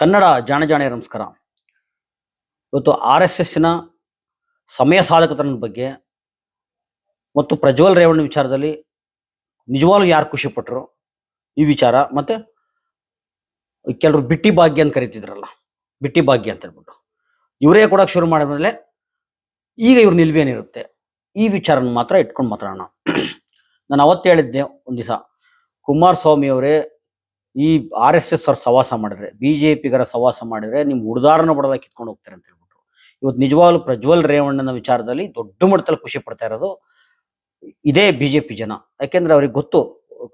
ಕನ್ನಡ ಜಾಣ ಜಾಣೆ ನಮಸ್ಕಾರ. ಇವತ್ತು ಆರ್ ಎಸ್ ಎಸ್ನ ಸಮಯ ಸಾಧಕತನ ಬಗ್ಗೆ ಮತ್ತು ಪ್ರಜ್ವಲ್ ರೇವಣ್ಣ ವಿಚಾರದಲ್ಲಿ ನಿಜವಾಗ್ಲೂ ಯಾರು ಖುಷಿ ಪಟ್ಟರು ಈ ವಿಚಾರ ಮತ್ತೆ ಕೆಲವರು ಬಿಟ್ಟಿ ಭಾಗ್ಯ ಅಂತ ಕರಿತಿದ್ರಲ್ಲ, ಬಿಟ್ಟಿ ಭಾಗ್ಯ ಅಂತ ಹೇಳ್ಬಿಟ್ಟು. ಇವರೇ ಕೊಡೋಕೆ ಶುರು ಮಾಡಿದ ಮೇಲೆ ಈಗ ಇವ್ರ ನಿಲ್ವೇನಿರುತ್ತೆ? ಈ ವಿಚಾರನ ಮಾತ್ರ ಇಟ್ಕೊಂಡು ಮಾತಾಡೋಣ. ನಾನು ಅವತ್ತು ಹೇಳಿದ್ದೆ ಒಂದು ದಿವಸ ಕುಮಾರಸ್ವಾಮಿ ಅವರೇ ಈ ಆರ್ ಎಸ್ ಎಸ್ ಅವ್ರ ಸವಾಸ ಮಾಡಿದ್ರೆ, ಬಿ ಜೆ ಪಿಗರ ಸವಾಸ ಮಾಡಿದ್ರೆ ನಿಮ್ಮ ಉಡ್ದಾರನ ಬಡದಾಗ ಕಿತ್ಕೊಂಡು ಹೋಗ್ತಾರೆ ಅಂತ ಹೇಳ್ಬಿಟ್ಟು ಇವತ್ತು ನಿಜವಾಗ್ಲೂ ಪ್ರಜ್ವಲ್ ರೇವಣ್ಣನ ವಿಚಾರದಲ್ಲಿ ದೊಡ್ಡ ಮಟ್ಟದಲ್ಲಿ ಖುಷಿ ಪಡ್ತಾ ಇರೋದು ಇದೇ ಬಿಜೆಪಿ ಜನ. ಯಾಕೆಂದ್ರೆ ಅವ್ರಿಗೆ ಗೊತ್ತು,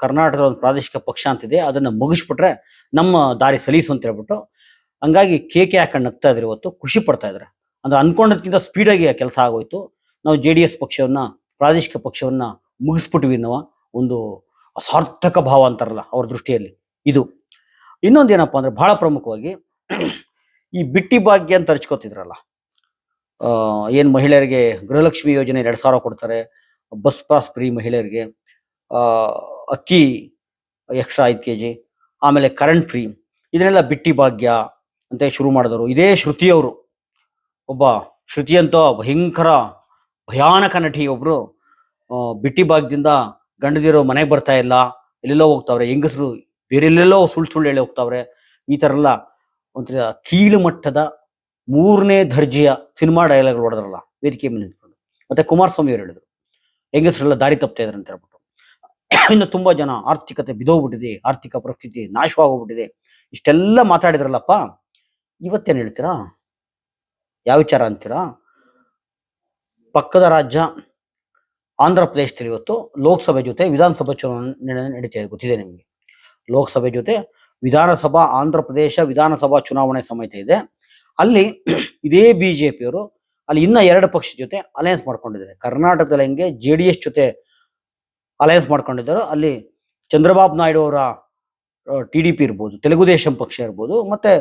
ಕರ್ನಾಟಕದ ಒಂದು ಪ್ರಾದೇಶಿಕ ಪಕ್ಷ ಅಂತಿದೆ, ಅದನ್ನ ಮುಗಿಸ್ಬಿಟ್ರೆ ನಮ್ಮ ದಾರಿ ಸಲೀಸು ಅಂತ ಹೇಳ್ಬಿಟ್ಟು ಹಂಗಾಗಿ ಕೇಕೆ ಹಾಕೊಂಡು ನಗ್ತಾ ಇದ್ರೆ ಇವತ್ತು, ಖುಷಿ ಪಡ್ತಾ ಇದ್ದಾರೆ ಅಂದ್ರೆ ಅನ್ಕೊಂಡದ್ಕಿಂತ ಸ್ಪೀಡಾಗಿ ಆ ಕೆಲಸ ಆಗೋಯ್ತು. ನಾವು ಜೆ ಡಿ ಎಸ್ ಪಕ್ಷವನ್ನ, ಪ್ರಾದೇಶಿಕ ಪಕ್ಷವನ್ನ ಮುಗಿಸ್ಬಿಟ್ವಿ ಅನ್ನುವ ಒಂದು ಅಸಾರ್ಥಕ ಭಾವ ಅಂತಾರಲ್ಲ ಅವ್ರ ದೃಷ್ಟಿಯಲ್ಲಿ. ಇದು. ಇನ್ನೊಂದೇನಪ್ಪ ಅಂದ್ರೆ ಬಹಳ ಪ್ರಮುಖವಾಗಿ ಈ ಬಿಟ್ಟಿ ಭಾಗ್ಯ ಅಂತ ಅರ್ಚ್ಕೋತಿದ್ರಲ್ಲ ಏನು ಮಹಿಳೆಯರಿಗೆ ಗೃಹಲಕ್ಷ್ಮಿ ಯೋಜನೆ ಎರಡ್ ಸಾವಿರ ಕೊಡ್ತಾರೆ ಬಸ್ ಪಾಸ್ ಫ್ರೀ ಮಹಿಳೆಯರಿಗೆ ಅಕ್ಕಿ ಎಕ್ಸ್ಟ್ರಾ ಐದು ಕೆ ಜಿ ಆಮೇಲೆ ಕರೆಂಟ್ ಫ್ರೀ ಇದನ್ನೆಲ್ಲ ಬಿಟ್ಟಿ ಭಾಗ್ಯ ಅಂತ ಶುರು ಮಾಡಿದವರು. ಇದೇ ಶ್ರುತಿಯವರು. ಒಬ್ಬ ಶ್ರುತಿಯಂತ ಭಯಂಕರ ಭಯಾನಕ ನಟಿ ಒಬ್ರು ಆ, ಬಿಟ್ಟಿ ಭಾಗ್ಯದಿಂದ ಗಂಡದಿರೋ ಮನೆಗೆ ಬರ್ತಾ ಇಲ್ಲ ಎಲ್ಲೆಲ್ಲೋ ಹೋಗ್ತಾವ್ರೆ ಹೆಂಗಸರು ಬೇರೆಲ್ಲೆಲ್ಲೋ ಸುಳ್ಳು ಸುಳ್ಳು ಹೇಳಿ ಹೋಗ್ತಾವ್ರೆ. ಈ ತರ ಎಲ್ಲ ಒಂಥರ ಕೀಳು ಮಟ್ಟದ ಮೂರನೇ ದರ್ಜೆಯ ಸಿನಿಮಾ ಡೈಲಾಗ್ ಹೊಡೆದ್ರಲ್ಲ, ವೇದಿಕೆ ಮೇಲೆ ನಿಂತ್ಕೊಂಡು. ಮತ್ತೆ ಕುಮಾರಸ್ವಾಮಿ ಅವರು ಹೇಳಿದ್ರು. ಹೆಂಗಸರೆಲ್ಲ ದಾರಿ ತಪ್ತಾ ಇದ್ರು ಅಂತ ಹೇಳ್ಬಿಟ್ಟು. ಇನ್ನು ತುಂಬಾ ಜನ ಆರ್ಥಿಕತೆ ಬಿದೋಗ್ಬಿಟ್ಟಿದೆ, ಆರ್ಥಿಕ ಪರಿಸ್ಥಿತಿ ನಾಶವಾಗೋಗ್ಬಿಟ್ಟಿದೆ. ಇಷ್ಟೆಲ್ಲ ಮಾತಾಡಿದ್ರಲ್ಲಪ್ಪ, ಇವತ್ತೇನ್ ಹೇಳ್ತೀರಾ? ಯಾವ ವಿಚಾರ ಅಂತೀರಾ? ಪಕ್ಕದ ರಾಜ್ಯ ಆಂಧ್ರ ಪ್ರದೇಶದಲ್ಲಿ ಇವತ್ತು ಲೋಕಸಭೆ ಜೊತೆ ವಿಧಾನಸಭಾ ಚುನಾವಣೆ ನಡೆ- ನಡೀತಾ ಇದೆ, ಗೊತ್ತಿದೆ ನಿಮಗೆ? ಲೋಕಸಭೆ ಜೊತೆ ವಿಧಾನಸಭಾ ಆಂಧ್ರ ಪ್ರದೇಶ ವಿಧಾನಸಭಾ ಚುನಾವಣೆ ಸಮೇತ ಇದೆ. ಅಲ್ಲಿ ಇದೇ ಬಿಜೆಪಿಯವರು ಅಲ್ಲಿ ಇನ್ನ ಎರಡು ಪಕ್ಷ ಜೊತೆ ಅಲಯನ್ಸ್ ಮಾಡ್ಕೊಂಡಿದ್ದಾರೆ. ಕರ್ನಾಟಕದಲ್ಲಿ ಹೆಂಗೆ ಜೆ ಡಿ ಎಸ್ ಜೊತೆ ಅಲಯನ್ಸ್ ಮಾಡ್ಕೊಂಡಿದ್ದಾರೋ. ಅಲ್ಲಿ ಚಂದ್ರಬಾಬು ನಾಯ್ಡು ಅವರ ಟಿ ಡಿ ಪಿ ಇರ್ಬೋದು, ತೆಲುಗು ದೇಶಂ ಪಕ್ಷ ಇರ್ಬೋದು, ಮತ್ತೆ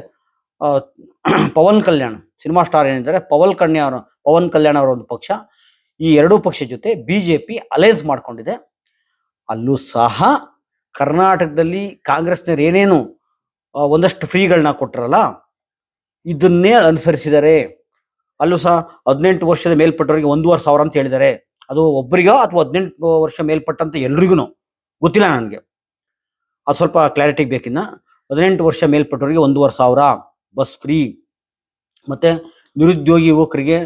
ಪವನ್ ಕಲ್ಯಾಣ್ ಸಿನಿಮಾ ಸ್ಟಾರ್ ಏನಿದ್ದಾರೆ, ಪವನ್ ಕಲ್ಯಾಣ್ ಅವರ, ಪವನ್ ಕಲ್ಯಾಣ್ ಅವರ ಒಂದು ಪಕ್ಷ. ಈ ಎರಡೂ ಪಕ್ಷ ಜೊತೆ ಬಿ ಜೆ ಪಿ ಅಲಯನ್ಸ್ ಮಾಡ್ಕೊಂಡಿದೆ. ಅಲ್ಲೂ ಸಹ ಕರ್ನಾಟಕದಲ್ಲಿ ಕಾಂಗ್ರೆಸ್ನವ್ರು ಏನೇನು ಒಂದಷ್ಟು ಫ್ರೀಗಳನ್ನ ಕೊಟ್ಟರಲ್ಲ ಇದನ್ನೇ ಅನುಸರಿಸಿದ್ದಾರೆ ಅಲ್ಲೂ ಸಹ ಹದಿನೆಂಟು ವರ್ಷದ ಮೇಲ್ಪಟ್ಟವರಿಗೆ ಒಂದೂವರೆ ಸಾವಿರ ಅಂತ ಹೇಳಿದ್ದಾರೆ ಅದು ಒಬ್ಬರಿಗೋ ಅಥವಾ ಹದಿನೆಂಟು ವರ್ಷ ಮೇಲ್ಪಟ್ಟಂತ ಎಲ್ರಿಗೂ ಗೊತ್ತಿಲ್ಲ ನನಗೆ. ಅದು ಸ್ವಲ್ಪ ಕ್ಲಾರಿಟಿ ಬೇಕಿನ್ನ, ಹದಿನೆಂಟು ವರ್ಷ ಮೇಲ್ಪಟ್ಟವರಿಗೆ ಒಂದೂವರೆ ಸಾವಿರ ಬಸ್ ಫ್ರೀ. ಮತ್ತೆ ನಿರುದ್ಯೋಗಿ ಯುವಕರಿಗೆ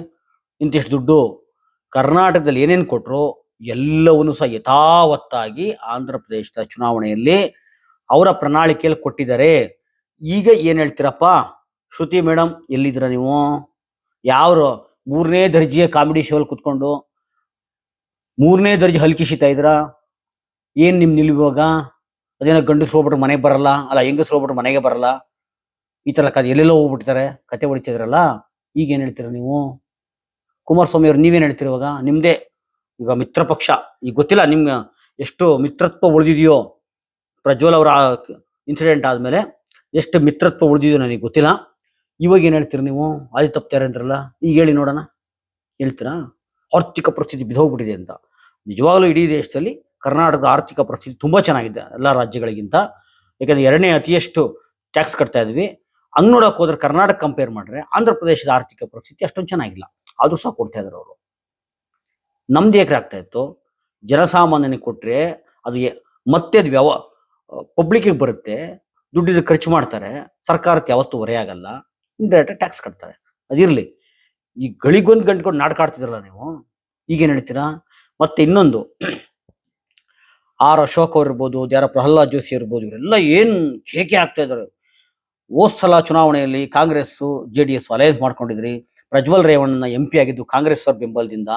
ಇಂತಿಷ್ಟು ದುಡ್ಡು, ಕರ್ನಾಟಕದಲ್ಲಿ ಏನೇನು ಕೊಟ್ಟರು ಎಲ್ಲವನ್ನೂ ಸಹ ಯಥಾವತ್ತಾಗಿ ಆಂಧ್ರ ಪ್ರದೇಶದ ಚುನಾವಣೆಯಲ್ಲಿ ಅವರ ಪ್ರಣಾಳಿಕೆಯಲ್ಲಿ ಕೊಟ್ಟಿದ್ದಾರೆ. ಈಗ ಏನ್ ಹೇಳ್ತೀರಪ್ಪ? ಶ್ರುತಿ ಮೇಡಮ್ ಎಲ್ಲಿದ್ದೀರ ನೀವು? ಯಾರು ಮೂರನೇ ದರ್ಜೆಯ ಕಾಮಿಡಿ ಶೋಲ್ ಕುತ್ಕೊಂಡು ಮೂರನೇ ದರ್ಜೆ ಹಲ್ಕಿಸಿತಾ ಇದ್ರ ಏನ್ ನಿಮ್ ನಿಲ್ವಾಗ ಅದೇನೋ ಗಂಡಸ್ರು ಹೋಗ್ಬಿಟ್ರೆ ಮನೆಗೆ ಬರಲ್ಲ? ಅಲ್ಲ, ಹೆಂಗಸ್ರು ಹೋಗ್ಬಿಟ್ರೆ ಮನೆಗೆ ಬರಲ್ಲ? ಈ ತರ ಕಥೆ ಎಲ್ಲೆಲ್ಲೋ ಹೋಗ್ಬಿಡ್ತಾರೆ ಕತೆ ಹೊಡಿತಿದ್ರಲ್ಲ ಈಗ ಏನ್ ಹೇಳ್ತೀರ ನೀವು? ಕುಮಾರಸ್ವಾಮಿ ಅವ್ರು ನೀವೇನ್ ಹೇಳ್ತೀರ ಇವಾಗ? ನಿಮ್ದೇ ಈಗ ಮಿತ್ರ ಪಕ್ಷ, ಈಗ ಗೊತ್ತಿಲ್ಲ ನಿಮ್ಗ ಎಷ್ಟು ಮಿತ್ರತ್ವ ಉಳಿದಿದೆಯೋ, ಪ್ರಜ್ವಲ್ ಅವರ ಇನ್ಸಿಡೆಂಟ್ ಆದಮೇಲೆ ಎಷ್ಟು ಮಿತ್ರತ್ವ ಉಳಿದಿದೆಯೋ ನನಗೆ ಗೊತ್ತಿಲ್ಲ. ಇವಾಗ ಏನು ಹೇಳ್ತೀರಿ ನೀವು? ಆದಿ ತಪ್ತಾರೆ ಅಂದ್ರಲ್ಲ? ಈಗ ಹೇಳಿ ನೋಡೋಣ. ಹೇಳ್ತೀರಾ? ಆರ್ಥಿಕ ಪರಿಸ್ಥಿತಿ ಬಿದ್ದೋಗ್ಬಿಟ್ಟಿದೆ ಅಂತ. ನಿಜವಾಗ್ಲೂ ಇಡೀ ದೇಶದಲ್ಲಿ ಕರ್ನಾಟಕದ ಆರ್ಥಿಕ ಪರಿಸ್ಥಿತಿ ತುಂಬಾ ಚೆನ್ನಾಗಿದೆ ಎಲ್ಲ ರಾಜ್ಯಗಳಿಗಿಂತ. ಯಾಕಂದ್ರೆ ಎರಡನೇ ಅತಿಯಷ್ಟು ಟ್ಯಾಕ್ಸ್ ಕಟ್ತಾ ಇದ್ವಿ. ಹಂಗ್ ನೋಡೋಕೆ ಹೋದ್ರೆ ಕರ್ನಾಟಕ ಕಂಪೇರ್ ಮಾಡ್ರೆ ಆಂಧ್ರ ಪ್ರದೇಶದ ಆರ್ಥಿಕ ಪರಿಸ್ಥಿತಿ ಅಷ್ಟೊಂದು ಚೆನ್ನಾಗಿಲ್ಲ. ಅದು ಸಹ ಕೊಡ್ತಾ ಇದಾರೆ ಅವರು. ನಮ್ದು ಹೇಗೆ ಆಗ್ತಾ ಇತ್ತು. ಜನಸಾಮಾನ್ಯನಿಗೆ ಕೊಟ್ಟರೆ ಅದು ಮತ್ತೆ ಅದು ವ್ಯವ ಪಬ್ಲಿಕ್ಕಿಗೆ ಬರುತ್ತೆ. ದುಡ್ಡಿದ್ರೆ ಖರ್ಚು ಮಾಡ್ತಾರೆ. ಸರ್ಕಾರಕ್ಕೆ ಯಾವತ್ತೂ ಹೊರೆ ಆಗಲ್ಲ. ಇಂಡೈರೆಕ್ಟ್ ಟ್ಯಾಕ್ಸ್ ಕಟ್ತಾರೆ. ಅದಿರಲಿ ಈ ಗಳಿಗೊಂದು ಗಂಟ್ಕೊಂಡು ನಾಟಕ ಆಡ್ತಿದ್ರಲ್ಲ ನೀವು? ಈಗೇನು ಹೇಳ್ತೀರಾ? ಮತ್ತೆ ಇನ್ನೊಂದು. ಆರ್ ಅಶೋಕ್ ಅವ್ರು ಇರ್ಬೋದು ಯಾರ ಪ್ರಹ್ಲಾದ್ ಜೋಶಿ ಇರ್ಬೋದು ಇವರೆಲ್ಲ ಏನು ಹೇಗೆ ಆಗ್ತಾ ಇದ್ದಾರೆ? ಹೋದ್ ಸಲ ಚುನಾವಣೆಯಲ್ಲಿ Congress, J D S alliance ಮಾಡ್ಕೊಂಡಿದ್ರಿ. Prajwal ರೇವಣ್ಣನ ಎಂ ಪಿ ಆಗಿದ್ದು ಕಾಂಗ್ರೆಸ್ ಅವ್ರ ಬೆಂಬಲದಿಂದ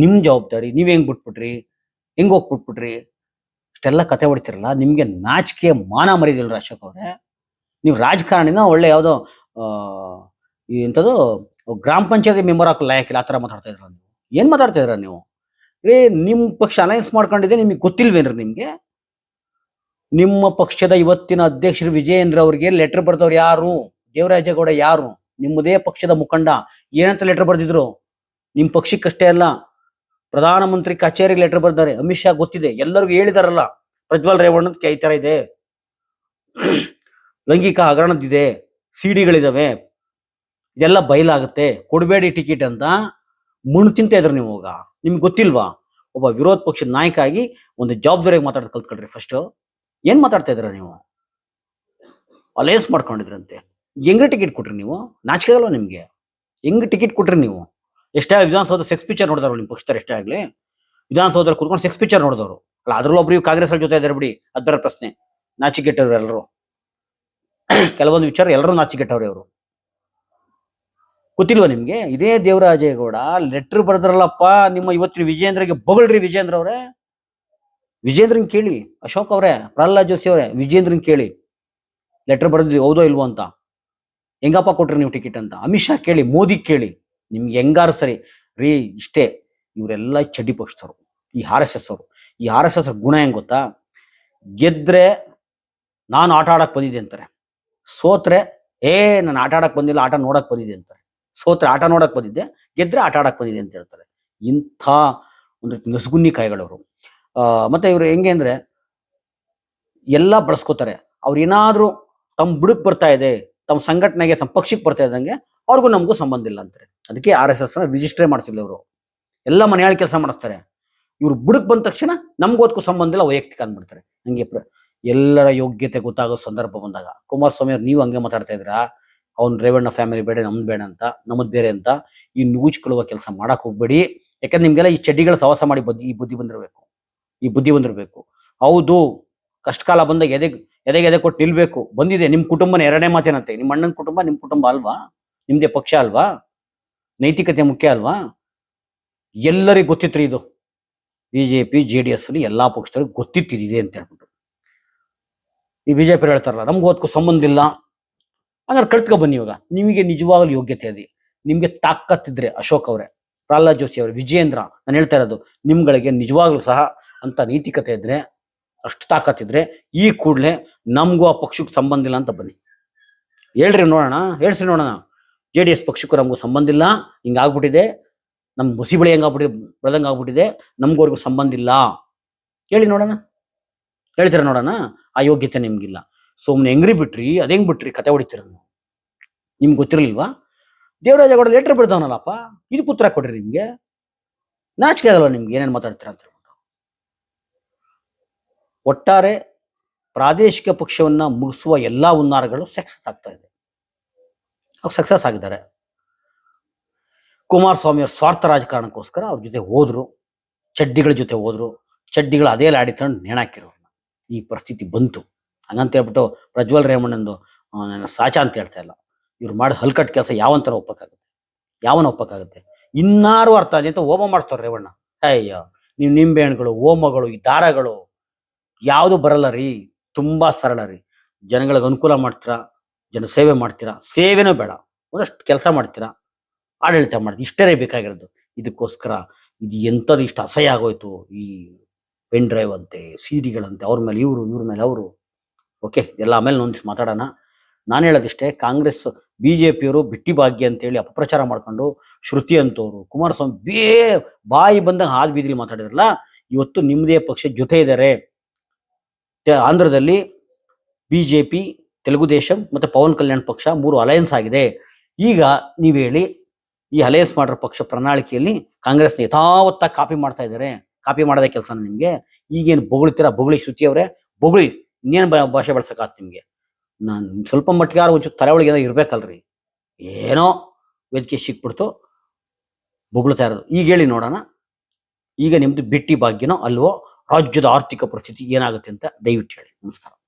ನಿಮ್ ಜವಾಬ್ದಾರಿ, ನೀವ್ ಹೆಂಗ್ ಬಿಟ್ಬಿಟ್ರಿ? ಹೆಂಗ್ ಹೋಗ್ಬಿಟ್ಬಿಟ್ರಿ? ಇಷ್ಟೆಲ್ಲ ಕತೆ ಹೊಡಿತಿರಲ್ಲ, ನಿಮ್ಗೆ ನಾಚಿಕೆ ಮಾನ ಮರಿದಿಲ್ಲ ಅಶೋಕ್ ಅವ್ರೆ. ನೀವು ರಾಜಕಾರಣಿನ ಒಳ್ಳೆ ಯಾವುದೋ ಎಂಥದ್ದು ಗ್ರಾಮ ಪಂಚಾಯತಿ ಮೆಂಬರ್ ಹಾಕಿ ಲಾಯಕ್ಕಿಲ್ಲ ಆ ಥರ ಮಾತಾಡ್ತಾ ಇದ್ರ ನೀವು. ಏನ್ ಮಾತಾಡ್ತಾ ಇದ್ರ ನೀವು? ರೀ ನಿಮ್ ಪಕ್ಷ ಅಲಯನ್ಸ್ ಮಾಡ್ಕೊಂಡಿದೆ, ನಿಮಗೆ ಗೊತ್ತಿಲ್ವೇನ್ರಿ ನಿಮ್ಗೆ? ನಿಮ್ಮ ಪಕ್ಷದ ಇವತ್ತಿನ ಅಧ್ಯಕ್ಷರು ವಿಜಯೇಂದ್ರ ಅವರಿಗೆ ಲೆಟರ್ ಬರ್ದವ್ರು ಯಾರು? ದೇವರಾಜೇಗೌಡ ಯಾರು? ನಿಮ್ಮದೇ ಪಕ್ಷದ ಮುಖಂಡ ಏನಂತ ಲೆಟರ್ ಬರ್ದಿದ್ರು? ನಿಮ್ ಪಕ್ಷಕ್ಕಷ್ಟೇ ಅಲ್ಲ. ಪ್ರಧಾನಮಂತ್ರಿ ಕಚೇರಿಗೆ ಲೆಟರ್ ಬರ್ತಾರೆ ಅಮಿತ್ ಶಾ ಗೊತ್ತಿದೆ. ಎಲ್ಲರಿಗೂ ಹೇಳಿದಾರಲ್ಲ. ಪ್ರಜ್ವಲ್ ರೇವಣ್ಣ ಈ ತರ ಇದೆ. ಲೈಂಗಿಕ ಹಗರಣದಿದೆ ಸಿ ಡಿಗಳಿದಾವೆ ಇದೆಲ್ಲ ಬಯಲಾಗುತ್ತೆ. ಕೊಡಬೇಡಿ ಟಿಕೆಟ್ ಅಂತ ಮುಣ್ಣು ತಿಂತ ಇದ್ರು ನೀವು ಈಗ ನಿಮ್ಗೆ ಗೊತ್ತಿಲ್ವಾ? ಒಬ್ಬ ವಿರೋಧ ಪಕ್ಷದ ನಾಯಕ ಆಗಿ ಒಂದು ಜವಾಬ್ದಾರಿಯಾಗಿ ಮಾತಾಡೋದು ಕಲ್ತ್ಕೊಳ್ರಿ ಫಸ್ಟ್ ಏನ್ ಮಾತಾಡ್ತಾ ಇದ್ರ ನೀವು? ಅಲಯನ್ಸ್ ಮಾಡ್ಕೊಂಡಿದ್ರಂತೆ. ಹೆಂಗ್ರೆ ಟಿಕೆಟ್ ಕೊಟ್ರಿ ನೀವು? ನಾಚಿಕೆ ನಿಮಗೆ ನಿಮ್ಗೆ? ಹೆಂಗ್ ಟಿಕೆಟ್ ಕೊಟ್ರಿ ನೀವು? ಎಷ್ಟೇ ವಿಧಾನಸೌಧ ಸೆಕ್ಸ್ ಪಿಕ್ಚರ್ ನೋಡಿದವ್ರು ನಿಮ್ಮ ಪಕ್ಷದವ್ರು ಎಷ್ಟೇ ಆಗಲಿ, ವಿಧಾನಸೌಧದಲ್ಲಿ ಕುತ್ಕೊಂಡು ಸೆಕ್ಸ್ ಪಿಕ್ಚರ್ ನೋಡಿದವರು. ಅಲ್ಲ, ಅದ್ರಲ್ಲೂ ಒಬ್ರು ಕಾಂಗ್ರೆಸ್ ಅಲ್ಲಿ ಜೊತೆ ಇದ್ದಾರೆ ಬಿಡಿ ಅದ್ ಬೇರೆ ಪ್ರಶ್ನೆ. ನಾಚಿಕೆಟ್ಟವ್ರು ಎಲ್ಲರೂ ಕೆಲವೊಂದು ವಿಚಾರ ಎಲ್ಲರೂ ನಾಚಿಕೆಟ್ಟವ್ರೆ ಅವರು ಗೊತ್ತಿಲ್ವಾ ನಿಮ್ಗೆ? ಇದೇ ದೇವರಾಜೇಗೌಡ ಲೆಟರ್ ಬರೆದ್ರಲ್ಲಪ್ಪ, ನಿಮ್ಮ ಇವತ್ತಿನ ವಿಜೇಂದ್ರಗೆ ಬೊಗಳ್ರಿ ವಿಜೇಂದ್ರ ಅವರೇ. ವಿಜೇಂದ್ರನ್ ಕೇಳಿ, ಅಶೋಕ್ ಅವರೇ, ಪ್ರಹ್ಲಾದ್ ಜೋಶಿ ಅವರೇ, ವಿಜೇಂದ್ರನ್ ಕೇಳಿ. ಲೆಟರ್ ಬರೆದಿದ್ವಿ, ಹೌದೋ ಇಲ್ವೋ ಅಂತ. ಹೆಂಗಪ್ಪ ಕೊಟ್ರಿ ನೀವು ಟಿಕೆಟ್ ಅಂತ? ಅಮಿತ್ ಶಾ ಕೇಳಿ, ಮೋದಿ ಕೇಳಿ. ನಿಮ್ಗೆ ಹೆಂಗಾರು ಸರಿ? ರೀ, ಇಷ್ಟೇ. ಇವರೆಲ್ಲ ಚಡ್ಡಿ ಪಕ್ಷದವರು. ಈ ಆರ್ ಎಸ್ ಎಸ್ ಅವರು. ಈ ಆರ್ ಎಸ್ ಎಸ್ ಗುಣ ಹೆಂಗ್ ಗೊತ್ತಾ? ಗೆದ್ರೆ ನಾನು ಆಟ ಆಡಕ್ ಬಂದಿದ್ದೆ ಅಂತಾರೆ. ಸೋತ್ರೆ, ಏ, ನಾನು ಆಟ ಆಡಕ್ ಬಂದಿಲ್ಲ, ಆಟ ನೋಡಕ್ ಬಂದಿದ್ದೆ ಅಂತಾರೆ. ಸೋತ್ರೆ, ಆಟ ನೋಡಕ್ ಬಂದಿದ್ದೆ, ಗೆದ್ರೆ ಆಟ ಆಡಕ್ ಬಂದಿದ್ದೆ ಅಂತ ಹೇಳ್ತಾರೆ. ಇಂಥ ಒಂದು ನಸುಗುನ್ನಿ ಕಾಯಿಗಳವರು. ಮತ್ತೆ ಇವರು ಹೆಂಗೆ ಅಂದ್ರೆ, ಎಲ್ಲ ಬಳಸ್ಕೋತಾರೆ. ಅವ್ರು ಏನಾದ್ರೂ ತಮ್ಮ ಬುಡಕ್ ಬರ್ತಾ ಇದೆ ತಮ್ಮ ಸಂಘಟನೆಗೆ, ತಮ್ಮ ಪಕ್ಷಕ್ಕೆ ಬರ್ತಾ ಇದ್ದಂಗೆ ಅವ್ರಿಗೂ ನಮಗೂ ಸಂಬಂಧ ಇಲ್ಲ ಅಂತಾರೆ. ಅದಕ್ಕೆ ಆರ್ ಎಸ್ ಎಸ್ ರಿಜಿಸ್ಟ್ರೇ ಮಾಡಿಸಿಲ್ಲ ಇವರು. ಎಲ್ಲ ಮನೆಯಾಳ ಕೆಲಸ ಮಾಡಿಸ್ತಾರೆ. ಇವ್ರು ಬುಡಕ್ ಬಂದ ತಕ್ಷಣ ನಮ್ಗೂ ಅದಕ್ಕೂ ಸಂಬಂಧ ಇಲ್ಲ, ವೈಯಕ್ತಿಕ ಅಂದ್ಬಿಡ್ತಾರೆ. ಹಂಗೆ ಎಲ್ಲರ ಯೋಗ್ಯತೆ ಗೊತ್ತಾಗೋ ಸಂದರ್ಭ ಬಂದಾಗ, ಕುಮಾರಸ್ವಾಮಿ ಅವ್ರು ನೀವು ಹಂಗೆ ಮಾತಾಡ್ತಾ ಇದ್ರಾ? ಅವ್ನ ರೇವಣ್ಣ ಫ್ಯಾಮಿಲಿ ಬೇಡ, ನಮ್ದು ಬೇಡ ಅಂತ ನಮ್ಮದು ಬೇರೆ ಅಂತ, ಈ ನುಗ್ಗಿಕೊಳ್ಳುವ ಕೆಲಸ ಮಾಡಕ್ ಹೋಗ್ಬೇಡಿ. ಯಾಕಂದ್ರೆ ನಿಮ್ಗೆಲ್ಲ ಈ ಚಡ್ಡಿಗಳ ಸವಾಸ ಮಾಡಿ ಬುದ್ಧಿ ಈ ಬುದ್ಧಿ ಬಂದಿರಬೇಕು. ಈ ಬುದ್ಧಿ ಬಂದಿರಬೇಕು. ಹೌದು ಕಷ್ಟ ಕಾಲ ಬಂದಾಗ ಎದೆ, ಎದೆಗೆ ಎದೆ ಕೊಟ್ಟು ನಿಲ್ಬೇಕು. ಬಂದಿದೆ ನಿಮ್ಮ ಕುಟುಂಬನ ಎರಡನೇ ಮಾತೇನಂತೆ. ನಿಮ್ಮ ಅಣ್ಣನ ಕುಟುಂಬ ನಿಮ್ ಕುಟುಂಬ ಅಲ್ವಾ? ನಿಮ್ದೇ ಪಕ್ಷ ಅಲ್ವಾ? ನೈತಿಕತೆ ಮುಖ್ಯ ಅಲ್ವಾ? ಎಲ್ಲರಿಗೂ ಗೊತ್ತಿತ್ತು ಇದು. ಬಿಜೆಪಿ ಜೆ ಡಿ ಎಸ್ ಅಲ್ಲಿ ಎಲ್ಲಾ ಗೊತ್ತಿತ್ತು ಇದೆ ಅಂತ ಹೇಳ್ಬಿಟ್ಟು. ಈ ಬಿಜೆಪಿ ಹೇಳ್ತಾರಲ್ಲ, ನಮ್ಗೆ ಓದ್ಕೋ ಸಂಬಂಧ ಇಲ್ಲ. ಹಂಗಾರೆ ಕಳ್ತ್ಕೊ ಬನ್ನಿ ಇವಾಗ. ನಿಮಗೆ ನಿಜವಾಗ್ಲೂ ಯೋಗ್ಯತೆ ಅದಿ ನಿಮ್ಗೆ ತಾಕತ್ತಿದ್ರೆ ಅಶೋಕ್ ಅವರೇ, ಪ್ರಹ್ಲಾದ್ ಜೋಶಿ ಅವರು, ವಿಜಯೇಂದ್ರ, ನಾನು ಹೇಳ್ತಾ ಇರೋದು, ನಿಮ್ಗಳಿಗೆ ನಿಜವಾಗ್ಲೂ ಸಹ ಅಂತ ನೈತಿಕತೆ ಇದ್ರೆ ಅಷ್ಟು ತಾಕತ್ತಿದ್ರೆ ಈ ಕೂಡಲೇ ನಮಗೂ ಆ ಪಕ್ಷಕ್ಕೆ ಸಂಬಂಧ ಇಲ್ಲ ಅಂತ ಬನ್ನಿ. ಹೇಳ್ರಿ ನೋಡೋಣ, ಹೇಳ್ಸಿ ನೋಡೋಣ. ಜೆ ಡಿ ಎಸ್ ಪಕ್ಷಕ್ಕೂ ನಮಗೂ ಸಂಬಂಧ ಇಲ್ಲ ಹಿಂಗಾಗ್ಬಿಟ್ಟಿದೆ ನಮ್ ಮುಸಿಬಳಿ ಹೆಂಗಾಗ್ಬಿಟ್ಟಿದೆ ಬೆಳೆದಂಗೆ ಆಗ್ಬಿಟ್ಟಿದೆ ನಮ್ಗವ್ರಿಗೂ ಸಂಬಂಧ ಇಲ್ಲ. ಹೇಳಿ ನೋಡೋಣ. ಹೇಳ್ತೀರ ನೋಡೋಣ? ಆ ಯೋಗ್ಯತೆ ನಿಮ್ಗಿಲ್ಲ. ಸುಮ್ಮನೆ ಹೆಂಗ್ರಿ ಬಿಟ್ರಿ ಅದೇಂಗ್ ಬಿಟ್ರಿ ಕತೆ ಹೊಡಿತೀರ ನೀವು? ನಿಮ್ಗೆ ಗೊತ್ತಿರಲಿಲ್ವಾ? ದೇವರಾಜ ಗೌಡ ಲೆಟರ್ ಇದು ಉತ್ತರ ಕೊಡ್ರಿ ನಿಮ್ಗೆ. ನಾಚಿಕೆ ಆಗಲ್ಲ ನಿಮ್ಗೆ ಏನೇನು ಮಾತಾಡ್ತೀರ ಅಂತ ಒಟ್ಟಾರೆ ಪ್ರಾದೇಶಿಕ ಪಕ್ಷವನ್ನ ಮುಗಿಸುವ ಎಲ್ಲಾ ಹುನ್ನಾರಗಳು ಸಕ್ಸಸ್ ಆಗ್ತಾ ಇದೆ. ಅವ್ರು ಸಕ್ಸಸ್ ಆಗಿದ್ದಾರೆ. ಕುಮಾರಸ್ವಾಮಿ ಅವ್ರ ಸ್ವಾರ್ಥ ರಾಜಕಾರಣಕ್ಕೋಸ್ಕರ ಅವ್ರ ಜೊತೆ ಹೋದ್ರು, ಚಡ್ಡಿಗಳ ಜೊತೆ ಹೋದ್ರು, ಚಡ್ಡಿಗಳು ಅದೇ ಲಾಡಿ ತಂದು ನೇಣಾಕಿರೋರನ್ನ ಈ ಪರಿಸ್ಥಿತಿ ಬಂತು. ಹಂಗಂತ ಹೇಳ್ಬಿಟ್ಟು ಪ್ರಜ್ವಲ್ ರೇಮಣ್ಣಂದು ನನ್ನ ಸಾಚ ಅಂತ ಹೇಳ್ತಾ ಇಲ್ಲ. ಇವ್ರು ಮಾಡಿ ಹಲ್ಕಟ್ ಕೆಲಸ ಯಾವಂತರ ಒಪ್ಪಕ್ಕಾಗುತ್ತೆ? ಯಾವನ ಒಪ್ಪಕ್ಕಾಗುತ್ತೆ? ಇನ್ನಾರು ಅರ್ಥ ಅದೇ ಅಂತ ಹೋಮ ಮಾಡ್ತಾರೆ ರೇವಣ್ಣ. ಅಯ್ಯ, ನೀವು ನಿಂಬೆ ಹಣ್ಣುಗಳು, ಹೋಮಗಳು, ಈ ದಾರಗಳು. ಯಾವುದು ಬರಲ್ಲ ರೀ. ತುಂಬಾ ಸರಳ ರೀ. ಜನಗಳಿಗೆ ಅನುಕೂಲ ಮಾಡ್ತೀರಾ? ಜನ ಸೇವೆ ಮಾಡ್ತೀರಾ? ಸೇವೆನೂ ಬೇಡ. ಒಂದಷ್ಟು ಕೆಲಸ ಮಾಡ್ತೀರಾ? ಆಡಳಿತ ಮಾಡ್ತೀರಾ ಇಷ್ಟೇ ಬೇಕಾಗಿರೋದು. ಇದಕ್ಕೋಸ್ಕರ ಇದು ಎಂಥದ್ದು ಇಷ್ಟು ಅಸಹ್ಯ ಆಗೋಯ್ತು. ಈ ಪೆನ್ ಡ್ರೈವ್ ಅಂತೆ ಸಿ ಡಿಗಳಂತೆ ಅವ್ರ ಮೇಲೆ ಇವರು, ಇವ್ರ ಮೇಲೆ ಅವರು. ಓಕೆ, ಎಲ್ಲ ಆಮೇಲೆ ಒಂದಿಷ್ಟು ಮಾತಾಡೋಣ. ನಾನು ಹೇಳೋದಿಷ್ಟೇ, ಕಾಂಗ್ರೆಸ್ ಬಿ ಜೆ ಪಿಯವರು ಬಿಟ್ಟಿ ಭಾಗ್ಯ ಅಂತೇಳಿ ಅಪಪ್ರಚಾರ ಮಾಡ್ಕೊಂಡು ಶ್ರುತಿ ಅಂತವರು, ಕುಮಾರಸ್ವಾಮಿ ಬೇ, ಬಾಯಿ ಬಂದಾಗ ಹಾದ್ ಬೀದಿಲಿ ಮಾತಾಡಿದ್ರಲ್ಲ, ಇವತ್ತು ನಿಮ್ಮದೇ ಪಕ್ಷ ಜೊತೆ ಇದ್ದಾರೆ ಆಂಧ್ರದಲ್ಲಿ ಬಿಜೆಪಿ, ತೆಲುಗು ದೇಶಂ ಮತ್ತು ಪವನ್ ಕಲ್ಯಾಣ್ ಪಕ್ಷ ಮೂರು ಅಲಯನ್ಸ್ ಆಗಿದೆ. ಈಗ ನೀವು ಹೇಳಿ, ಈ ಅಲಯನ್ಸ್ ಮಾಡಿರೋ ಪಕ್ಷ ಪ್ರಣಾಳಿಕೆಯಲ್ಲಿ ಕಾಂಗ್ರೆಸ್ನ ಯಥಾವತ್ತಾಗಿ ಕಾಪಿ ಮಾಡ್ತಾ ಇದ್ದಾರೆ ಕಾಪಿ ಮಾಡೋದೇ ಕೆಲಸ ನಿಮಗೆ. ಈಗೇನು ಬೊಗಳಿತೀರ? ಬೊಗಳಿ ಶ್ರುತಿ ಅವರೇ. ಬೊಗಳಿ, ಇನ್ನೇನು ಭಾಷೆ ಬಳಸಕ್ಕಾತ್ ನಿಮಗೆ? ನಾನು ಸ್ವಲ್ಪ ಮಟ್ಟಿಗೆ ಒಂಚೂರು ತಲೆ ಒಳಗೆ ಇರ್ಬೇಕಲ್ರಿ. ಏನೋ ವೇದಿಕೆ ಸಿಕ್ಬಿಡ್ತು. ಬೊಗಳ್ತಾ ಇರೋದು. ಈಗ ಹೇಳಿ ನೋಡೋಣ. ಈಗ ನಿಮ್ಮದು ಬಿಟ್ಟಿ ಭಾಗ್ಯನೋ ಅಲ್ವೋ? ರಾಜ್ಯದ ಆರ್ಥಿಕ ಪರಿಸ್ಥಿತಿ ಏನಾಗುತ್ತೆ ಅಂತ ದಯವಿಟ್ಟು ಹೇಳಿ. ನಮಸ್ಕಾರ.